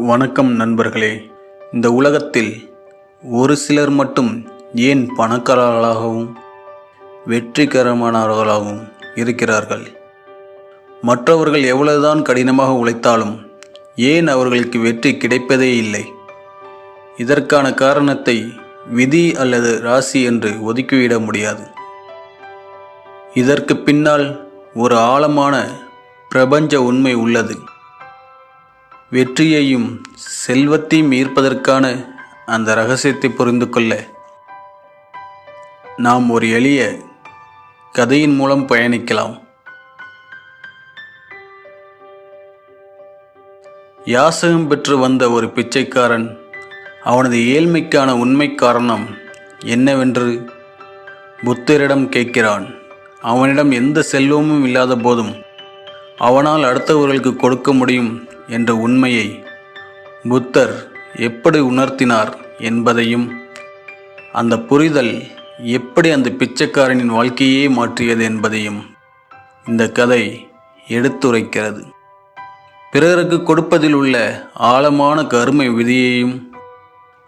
வணக்கம் நண்பர்களே. இந்த உலகத்தில் ஒரு சிலர் மட்டும் ஏன் பணக்காரர்களாகவும் வெற்றிகரமானவர்களாகவும் இருக்கிறார்கள்? மற்றவர்கள் எவ்வளவுதான் கடினமாக உழைத்தாலும் ஏன் அவர்களுக்கு வெற்றி கிடைப்பதே இல்லை? இதற்கான காரணத்தை விதி அல்லது ராசி என்று ஒதுக்கிவிட முடியாது. இதற்கு பின்னால் ஒரு ஆழமான பிரபஞ்ச உண்மை உள்ளது. வெற்றியையும் செல்வத்தையும் ஈர்ப்பதற்கான அந்த ரகசியத்தை புரிந்து கொள்ள நாம் ஒரு எளிய கதையின் மூலம் பயணிக்கலாம். யாசகம் பெற்று வந்த ஒரு பிச்சைக்காரன் அவனது ஏழ்மைக்கான உண்மை காரணம் என்னவென்று புத்தரிடம் கேட்கிறான். அவனிடம் எந்த செல்வமும் இல்லாத போதும் அவனால் அடுத்தவர்களுக்கு கொடுக்க முடியும் என்ற உண்மையை புத்தர் எப்படி உணர்த்தினார் என்பதையும் அந்த புரிதல் எப்படி அந்த பிச்சைக்காரனின் வாழ்க்கையே மாற்றியது என்பதையும் இந்த கதை எடுத்துரைக்கிறது. பிறருக்கு கொடுப்பதில் உள்ள ஆழமான கருமை விதியையும்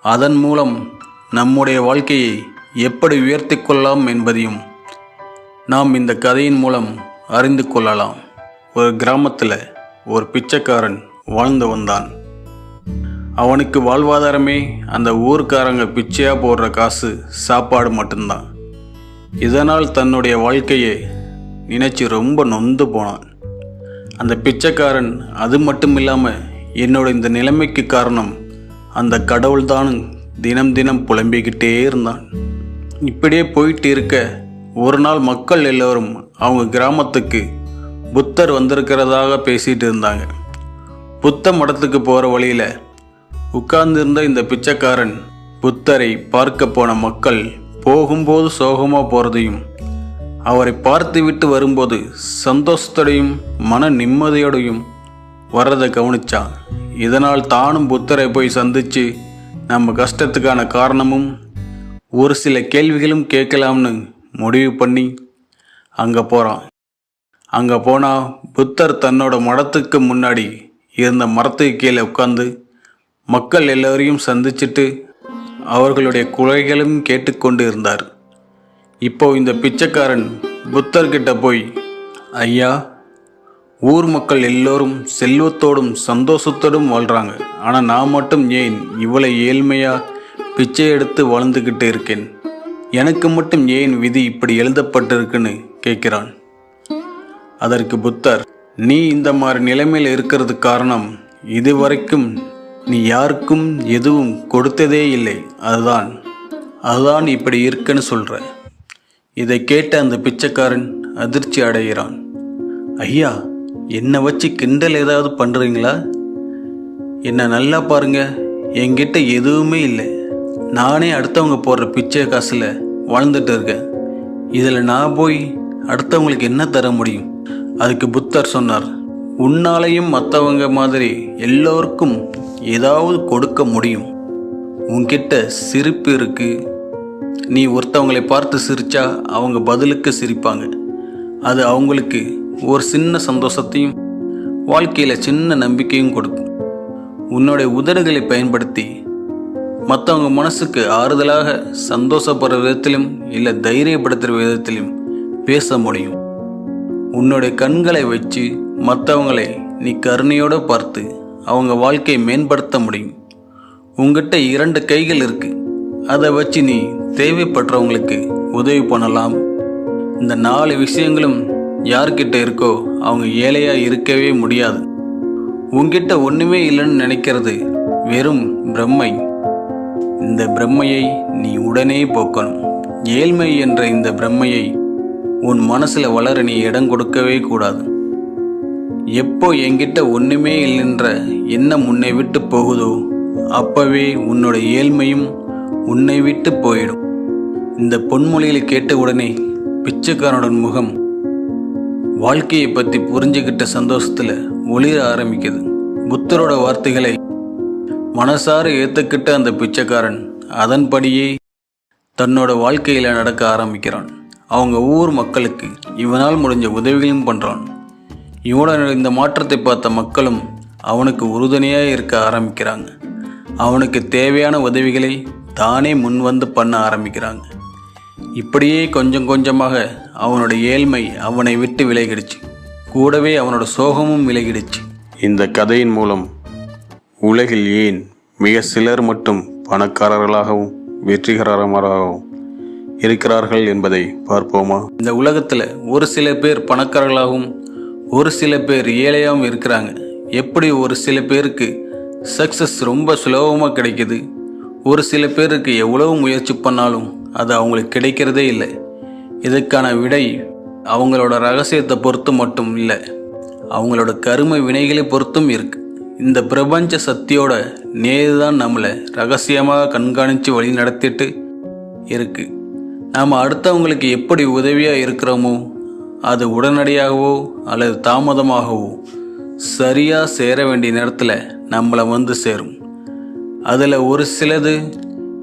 அதன் மூலம் நம்முடைய வாழ்க்கையை எப்படி உயர்த்தி கொள்ளலாம் என்பதையும் நாம் இந்த கதையின் மூலம் அறிந்து கொள்ளலாம். ஒரு கிராமத்தில் ஒரு பிச்சைக்காரன் வாழ்ந்து வந்தான். அவனுக்கு வாழ்வாதாரமே அந்த ஊர்க்காரங்க பிச்சையாக போடுற காசு சாப்பாடு மட்டும்தான். இதனால் தன்னுடைய வாழ்க்கையை நினைச்சு ரொம்ப நொந்து போனான். அந்த பிச்சைக்காரன் அது மட்டும் இல்லாமல் என்னோட இந்த நிலைமைக்கு காரணம் அந்த கடவுள்தான் தினம் தினம் புலம்பிக்கிட்டே இருந்தான். இப்படியே போயிட்டு இருக்க ஒரு நாள் மக்கள் எல்லோரும் அவங்க கிராமத்துக்கு புத்தர் வந்திருக்கிறதாக பேசிகிட்டு இருந்தாங்க. புத்த மடத்துக்கு போகிற வழியில் உட்கார்ந்திருந்த இந்த பிச்சைக்காரன் புத்தரை பார்க்க போன மக்கள் போகும்போது சோகமாக போகிறதையும் அவரை பார்த்துவிட்டு வரும்போது சந்தோஷத்தோடையும் மன நிம்மதியோடையும் வர்றதை கவனிச்சான். இதனால் தானும் புத்தரை போய் சந்தித்து நம்ம கஷ்டத்துக்கான காரணமும் ஒரு சில கேள்விகளும் கேட்கலாம்னு முடிவு பண்ணி அங்கே போகிறான் அங்கே போனால் புத்தர் தன்னோட மடத்துக்கு முன்னாடி இருந்த மரத்துக்கு கீழே உட்காந்து மக்கள் எல்லோரையும் சந்திச்சிட்டு அவர்களுடைய குறைகளும் கேட்டுக்கொண்டு இருந்தார். இப்போ இந்த பிச்சைக்காரன் புத்தர்கிட்ட போய் ஐயா ஊர் மக்கள் எல்லோரும் செல்வத்தோடும் சந்தோஷத்தோடும் வாழ்கிறாங்க ஆனால் நான் மட்டும் ஏன் இவ்வளோ ஏழ்மையாக பிச்சை எடுத்து வாழ்ந்துக்கிட்டு இருக்கேன்? எனக்கு மட்டும் ஏன் விதி இப்படி எழுதப்பட்டிருக்குன்னு கேட்கிறான். அதற்கு புத்தர் நீ இந்த மாதிரி நிலைமையில் இருக்கிறது காரணம் இதுவரைக்கும் நீ யாருக்கும் எதுவும் கொடுத்ததே இல்லை. அதுதான் அதுதான் இப்படி இருக்குன்னு சொல்கிற இதை கேட்ட அந்த பிச்சைக்காரன் அதிர்ச்சி அடைகிறான். ஐயா என்னை வச்சு கிண்டல் ஏதாவது பண்ணுறீங்களா என்னை நல்லா பாருங்க என்கிட்ட எதுவுமே இல்லை. நானே அடுத்தவங்க போடுற பிச்சை காசில் வாழ்ந்துட்டு இருக்கேன். இதில் நான் போய் அடுத்தவங்களுக்கு என்ன தர முடியும்? அதுக்கு புத்தர் சொன்னார் உன்னாலையும் மற்றவங்க மாதிரி எல்லோருக்கும் ஏதாவது கொடுக்க முடியும். உன்கிட்ட சிரிப்பு இருக்கு. நீ ஒருத்தவங்களை பார்த்து சிரிச்சா அவங்க பதிலுக்கு சிரிப்பாங்க. அது அவங்களுக்கு ஒரு சின்ன சந்தோஷத்தையும் வாழ்க்கையில் சின்ன நம்பிக்கையும் கொடுக்கும். உன்னுடைய உதடுகளை பயன்படுத்தி மற்றவங்க மனசுக்கு ஆறுதலாக சந்தோஷப்படுற விதத்திலும் இல்லை தைரியப்படுத்துகிற விதத்திலும் பேச முடியும். உன்னுடைய கண்களை வச்சு மற்றவங்களை நீ கருணையோடு பார்த்து அவங்க வாழ்க்கையை மேம்படுத்த முடியும். உங்ககிட்ட இரண்டு கைகள் இருக்கு. அதை வச்சு நீ தேவைப்படுறவங்களுக்கு உதவி பண்ணலாம். இந்த நாலு விஷயங்களும் யார்கிட்ட இருக்கோ அவங்க ஏழையாக இருக்கவே முடியாது. உங்ககிட்ட ஒன்றுமே இல்லைன்னு நினைக்கிறது வெறும் பிரம்மை. இந்த பிரம்மையை நீ உடனே போக்கணும். ஏழ்மை என்ற இந்த பிரம்மையை உன் மனசில் வளர நீ இடம் கொடுக்கவே கூடாது. எப்போ என்கிட்ட ஒன்றுமே இல்லைன்ற எண்ணம் உன்னை விட்டு போகுதோ அப்பவே உன்னோட ஏழ்மையும் உன்னை விட்டு போயிடும். இந்த பொன்மொழியில் கேட்ட உடனே பிச்சைக்காரனுடன் முகம் வாழ்க்கையை பற்றி புரிஞ்சுக்கிட்ட சந்தோஷத்தில் ஒளிர ஆரம்பிக்குது. புத்தரோட வார்த்தைகளை மனசார ஏற்றுக்கிட்ட அந்த பிச்சைக்காரன் அதன்படியே தன்னோட வாழ்க்கையில் நடக்க ஆரம்பிக்கிறான். அவங்க ஊர் மக்களுக்கு இவனால் முடிஞ்ச உதவிகளையும் பண்ணுறான் இவனோட இந்த மாற்றத்தை பார்த்த மக்களும் அவனுக்கு உறுதுணையாக இருக்க ஆரம்பிக்கிறாங்க. அவனுக்கு தேவையான உதவிகளை தானே முன்வந்து பண்ண ஆரம்பிக்கிறாங்க. இப்படியே கொஞ்சம் கொஞ்சமாக அவனோட ஏழ்மை அவனை விட்டு விலகிடுச்சு. கூடவே அவனோட சோகமும் விலகிடுச்சு. இந்த கதையின் மூலம் உலகில் ஏன் மிக சிலர் மட்டும் பணக்காரர்களாகவும் வெற்றிகரமாகவும் இருக்கிறார்கள் என்பதை பார்ப்போமா? இந்த உலகத்தில் ஒரு சில பேர் பணக்காரர்களாகவும் ஒரு சில பேர் ஏழையாகவும் இருக்கிறாங்க. எப்படி ஒரு சில பேருக்கு சக்ஸஸ் ரொம்ப சுலபமாக கிடைக்குது? ஒரு சில பேருக்கு எவ்வளவு முயற்சி பண்ணாலும் அது அவங்களுக்கு கிடைக்கிறதே இல்லை. இதுக்கான விடை அவங்களோட ரகசியத்தை பொறுத்து மட்டும் இல்லை. அவங்களோட கரும வினைகளை பொறுத்தும் இருக்கு. இந்த பிரபஞ்ச சக்தியோட நேரு தான் நம்மளை ரகசியமாக கண்காணித்து வழி நடத்திட்டு இருக்குது நாம் அடுத்தவங்களுக்கு எப்படி உதவியாக இருக்கிறோமோ அது உடனடியாகவோ அல்லது தாமதமாகவோ சரியாக சேர வேண்டிய நேரத்தில் நம்மளை வந்து சேரும். அதில் ஒரு சிலது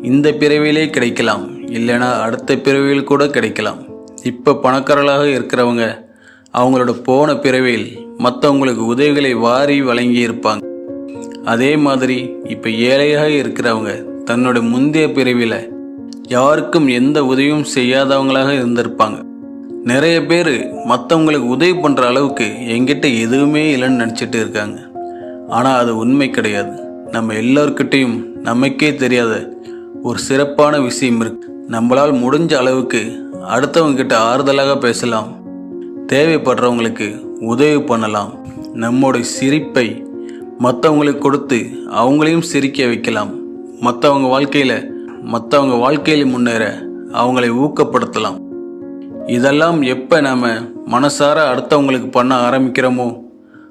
இந்த பிறவியிலே கிடைக்கலாம் இல்லைனா அடுத்த பிறவியில் கூட கிடைக்கலாம். இப்போ பணக்காரர்களாக இருக்கிறவங்க அவங்களோட போன பிறவியில் மற்றவங்களுக்கு உதவிகளை வாரி வழங்கி இருப்பாங்க. அதே மாதிரி இப்போ ஏழையாக இருக்கிறவங்க தன்னோட முந்தைய பிறவியில் யாருக்கும் எந்த உதவியும் செய்யாதவங்களாக இருந்திருப்பாங்க. நிறைய பேர் மற்றவங்களுக்கு உதவி பண்ணுற அளவுக்கு எங்கிட்ட எதுவுமே இல்லைன்னு நினச்சிட்டு இருக்காங்க. ஆனால் அது உண்மை கிடையாது. நம்ம எல்லோருக்கிட்டேயும் நமக்கே தெரியாத ஒரு சிறப்பான விஷயம் இருக்கு. நம்மளால் முடிஞ்ச அளவுக்கு அடுத்தவங்க கிட்ட ஆறுதலாக பேசலாம். தேவைப்படுறவங்களுக்கு உதவி பண்ணலாம். நம்முடைய சிரிப்பை மற்றவங்களுக்கு கொடுத்து அவங்களையும் சிரிக்க வைக்கலாம். மற்றவங்க வாழ்க்கையில் மற்றவங்க வாழ்க்கையில் முன்னேற அவங்களை ஊக்கப்படுத்தலாம். இதெல்லாம் எப்போ நாம் மனசார அடுத்தவங்களுக்கு பண்ண ஆரம்பிக்கிறோமோ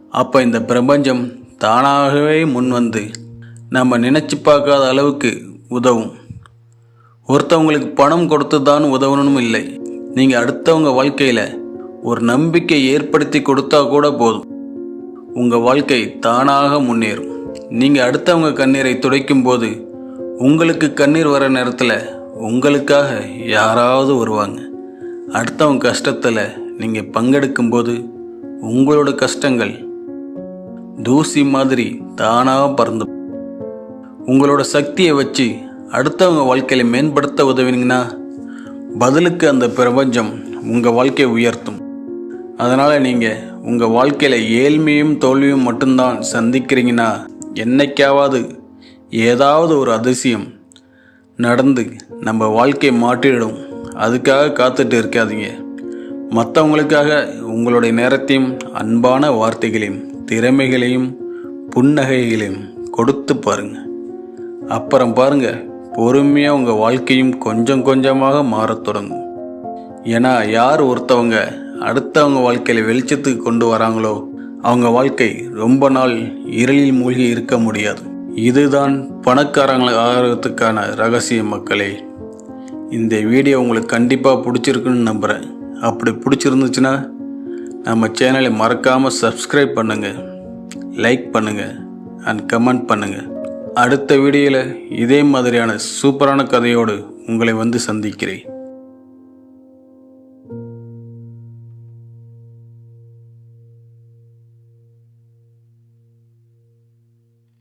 அப்போ இந்த பிரபஞ்சம் தானாகவே முன் வந்து நம்ம நினச்சி பார்க்காத அளவுக்கு உதவும். ஒருத்தவங்களுக்கு பணம் கொடுத்து தான் உதவணும் இல்லை. நீங்கள் அடுத்தவங்க வாழ்க்கையில் ஒரு நம்பிக்கை ஏற்படுத்தி கொடுத்தா கூட போதும். உங்கள் வாழ்க்கை தானாக முன்னேறும். நீங்கள் அடுத்தவங்க கண்ணீரை துடைக்கும் போது உங்களுக்கு கண்ணீர் வர நேரத்தில் உங்களுக்காக யாராவது வருவாங்க. அடுத்தவங்க கஷ்டத்தில் நீங்கள் பங்கெடுக்கும்போது உங்களோட கஷ்டங்கள் தூசி மாதிரி தானாக பறந்து உங்களோட சக்தியை வச்சு அடுத்தவங்க வாழ்க்கையில மேம்படுத்த உதவினீங்கன்னா பதிலுக்கு அந்த பிரபஞ்சம் உங்கள் வாழ்க்கையை உயர்த்தும். அதனால் நீங்கள் உங்கள் வாழ்க்கையில் ஏழ்மையும் தோல்வியும் மட்டும்தான் சந்திக்கிறீங்கன்னா என்னைக்காவது ஏதாவது ஒரு அதிசயம் நடந்து நம்ம வாழ்க்கையை மாற்றிடும். அதுக்காக காத்துட்டு இருக்காதீங்க. மற்றவங்களுக்காக உங்களுடைய நேரத்தையும் அன்பான வார்த்தைகளையும் திறமைகளையும் புன்னகைகளையும் கொடுத்து பாருங்கள் அப்புறம் பாருங்கள் பொறுமையாக உங்கள் வாழ்க்கையும் கொஞ்சம் கொஞ்சமாக மாறத் தொடங்கும். ஏன்னா யார் ஒருத்தவங்க அடுத்தவங்க வாழ்க்கையில் வெளிச்சத்துக்கு கொண்டு வராங்களோ அவங்க வாழ்க்கை ரொம்ப நாள் இருளில் மூழ்கி இருக்க முடியாது. இதுதான் பணக்காரங்களை ஆகிறதுக்கான ரகசிய மக்களே. இந்த வீடியோ உங்களுக்கு கண்டிப்பாக பிடிச்சிருக்குன்னு நம்புகிறேன் அப்படி பிடிச்சிருந்துச்சுன்னா நம்ம சேனலை மறக்காமல் சப்ஸ்கிரைப் பண்ணுங்கள் லைக் பண்ணுங்கள் அண்ட் கமெண்ட் பண்ணுங்கள் அடுத்த வீடியோவில் இதே மாதிரியான சூப்பரான கதையோடு உங்களை வந்து சந்திக்கிறேன்.